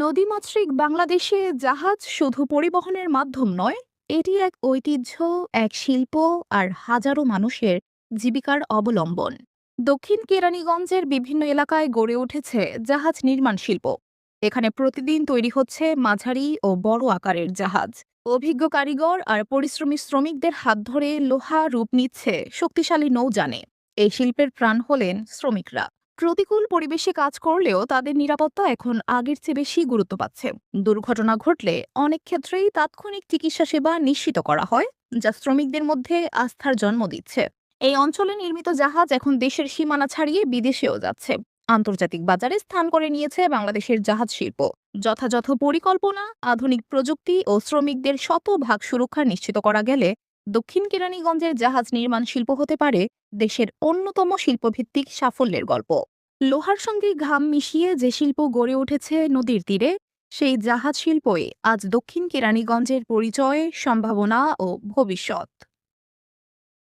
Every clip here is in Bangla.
নদীমাতৃক বাংলাদেশে জাহাজ শুধু পরিবহনের মাধ্যম নয়, এটি এক ঐতিহ্য, এক শিল্প আর হাজারো মানুষের জীবিকার অবলম্বন। দক্ষিণ কেরানীগঞ্জের বিভিন্ন এলাকায় গড়ে উঠেছে জাহাজ নির্মাণ শিল্প। এখানে প্রতিদিন তৈরি হচ্ছে মাঝারি ও বড় আকারের জাহাজ। অভিজ্ঞ কারিগর আর পরিশ্রমী শ্রমিকদের হাত ধরে লোহা রূপ নিচ্ছে শক্তিশালী নৌযানে। এই শিল্পের প্রাণ হলেন শ্রমিকরা। প্রতিকূল পরিবেশে কাজ করলেও তাদের নিরাপত্তা এখন আগের চেয়ে বেশি গুরুত্ব পাচ্ছে। দুর্ঘটনা ঘটলে অনেক ক্ষেত্রেই তাৎক্ষণিক চিকিৎসা সেবা নিশ্চিত করা হয়, যা শ্রমিকদের মধ্যে আস্থার জন্ম দিচ্ছে। এই অঞ্চলে নির্মিত জাহাজ এখন দেশের সীমানা ছাড়িয়ে বিদেশেও যাচ্ছে। আন্তর্জাতিক বাজারে স্থান করে নিয়েছে বাংলাদেশের জাহাজ শিল্প। যথাযথ পরিকল্পনা, আধুনিক প্রযুক্তি ও শ্রমিকদের শতভাগ সুরক্ষা নিশ্চিত করা গেলে দক্ষিণ কেরানীগঞ্জের জাহাজ নির্মাণ শিল্প হতে পারে দেশের অন্যতম শিল্পভিত্তিক সাফল্যের গল্প। লোহার সঙ্গে ঘাম মিশিয়ে যে শিল্প গড়ে উঠেছে নদীর তীরে সেই জাহাজ শিল্পই আজ দক্ষিণ কেরানীগঞ্জের পরিচয় সম্ভাবনা ও ভবিষ্যৎ।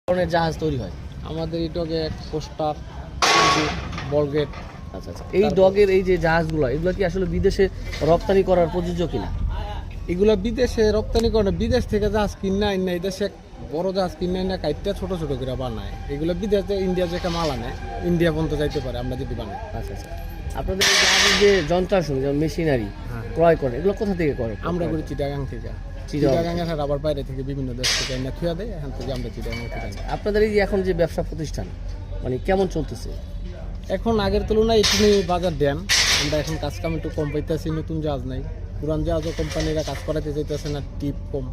ধরনের জাহাজ তৈরি হয়। আমাদের এই পোস্টার বলগেট আচ্ছা আচ্ছা। এই ডগের এই যে জাহাজগুলো এগুলো কি আসলে বিদেশে রপ্তানি করার প্রযোজ্য কিনা? এগুলো বিদেশে রপ্তানি করে না। বিদেশ থেকে জাহাজ কিনা আইন না দেশে বড় জাহাজ কিনা আইন না কাইটটা ছোট ছোট করে বানায়। এগুলো বিদেশে ইন্ডিয়া যে মাল আনে ইন্ডিয়া পর্যন্ত যাইতে পারে আমরা যদি বানাই। আচ্ছা আচ্ছা। আপনাদের জাহাজের যে যন্ত্রাংশ যেমন মেশিনারি হ্যাঁ। ক্রয় করে এগুলো কোথা থেকে করে? আমরা করি চিটাগাং থেকে। চিটাগাং। এর আবার বাইরে থেকে বিভিন্ন দেশ থেকে এনে থুয়া দেয় এখান থেকে আমরা চিটাগাং থেকে আপনাদের এই এখন যে ব্যবসা প্রতিষ্ঠান মানে কেমন চলতেছে? এখন আগের তুলনায় একটু বাজার দেন আমরা এখন কাজ কাম একটু কম পাইতেছি নতুন জাহাজ নাই। পুরান জাহাজও কোম্পানিরা কাজ করাতে চাইতেছে না টিপ কম।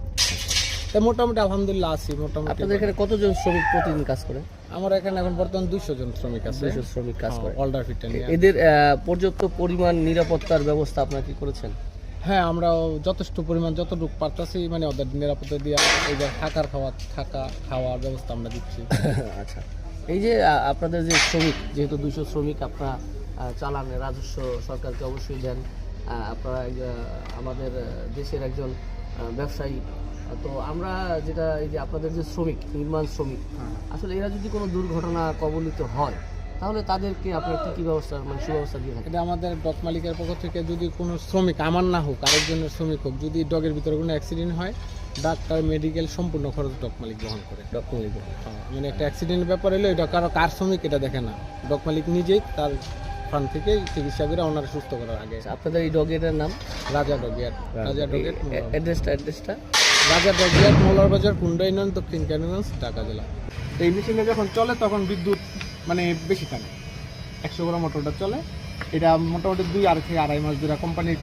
তাই মোটামুটি আলহামদুলিল্লাহ আছি মোটামুটি আপনাদের এখানে কতজন শ্রমিক প্রতিদিন কাজ করে? আমার এখানে এখন বর্তমান দুইশো জন শ্রমিক আছে। দুইশো শ্রমিক কাজ করে। অল্ডার ফিট এদের পর্যাপ্ত পরিমাণ নিরাপত্তার ব্যবস্থা আপনারা কি করেছেন? হ্যাঁ আমরা যথেষ্ট পরিমাণ যতটুকু পারতাছি মানে ওদের নিরাপত্তা দিয়ে এই যে থাকার খাওয়া থাকা খাওয়ার ব্যবস্থা আমরা দিচ্ছি। আচ্ছা। এই যে আপনাদের যে শ্রমিক যেহেতু দুইশো শ্রমিক আপনারা চালান রাজস্ব সরকারকে অবশ্যই দেন। আপনারা আমাদের দেশের একজন ব্যবসায়ী। তো আমরা যেটা এই যে আপনাদের যে শ্রমিক নির্মাণ শ্রমিক আসলে এরা যদি কোনো দুর্ঘটনা কবলিত হয় তাহলে তাদেরকে আপনার কী কী ব্যবস্থা মানে সুব্যবস্থা দিয়ে থাকেন? এটা আমাদের ডক মালিকের পক্ষ থেকে যদি কোনো শ্রমিক আমার না হোক আরেকজনের শ্রমিক হোক যদি ডগের ভিতরে কোনো অ্যাক্সিডেন্ট হয় ডাক্তার মেডিকেল সম্পূর্ণ খরচ ডক মালিক বহন করে। ডকুমেন্ট হ্যাঁ, মানে একটা অ্যাক্সিডেন্টের ব্যাপার হলো এটা কারও কার শ্রমিক এটা দেখে না। ডক মালিক নিজেই তার ফান্ড থেকে চিকিৎসা করে ওনার সুস্থ করার আগে। আপনাদের এই ডগেটার নাম? রাজা ডগিয়ার রাজা ডগেট অ্যাড্রেসটা অ্যাড্রেসটা? রাজা ডগিয়ার মোলার বাজার কুন্ডা ইউনিয়ন দক্ষিণ ক্যানিগঞ্জ ঢাকা জেলা। এই মেশিনে যখন চলে তখন বিদ্যুৎ মানে বেশি টানে। একশো গ্রাম মোটরটা চলে। এটা মোটামুটি দুই আড়াই থেকে আড়াই মাস ধরে কোম্পানির